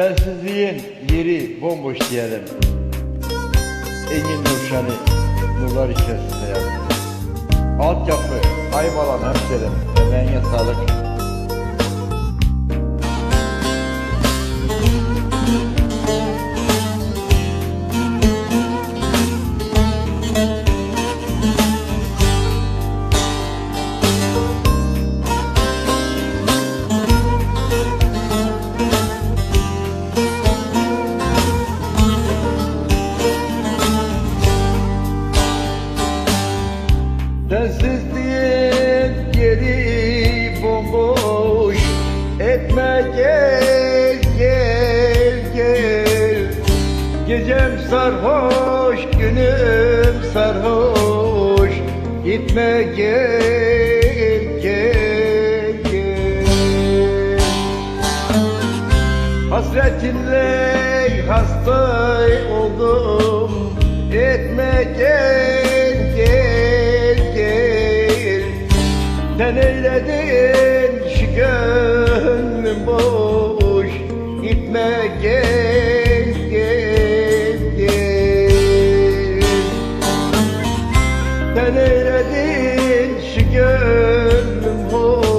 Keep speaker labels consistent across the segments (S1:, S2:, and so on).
S1: Sensizliğin yeri bomboş diyelim. Engin Nurşan'ı nurlar içerisinde yazdı. Altyapı, Aybalan hemşerim, emeğine sağlık. Gecem sarhoş günüm sarhoş. Gitme gel gel gel. Hasretinle hasta oldum. Etme gel gel gel. Sen eyledin şu gönlüm boş. Gitme gel eyledin şu gönlüm hoş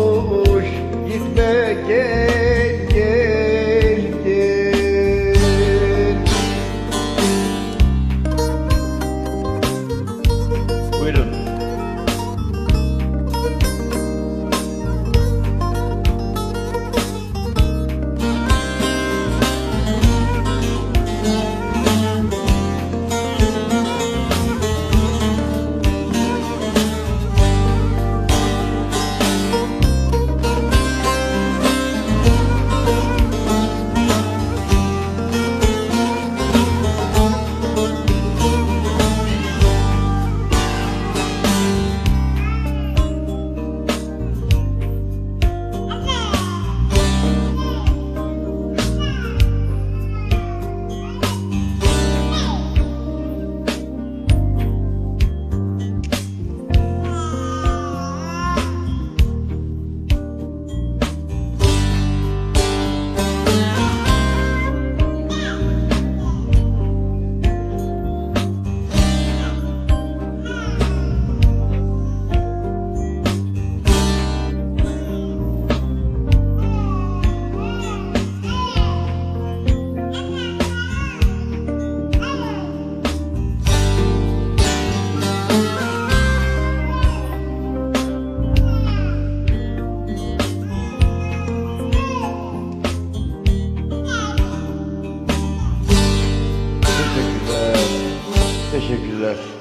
S1: Teşekkürler.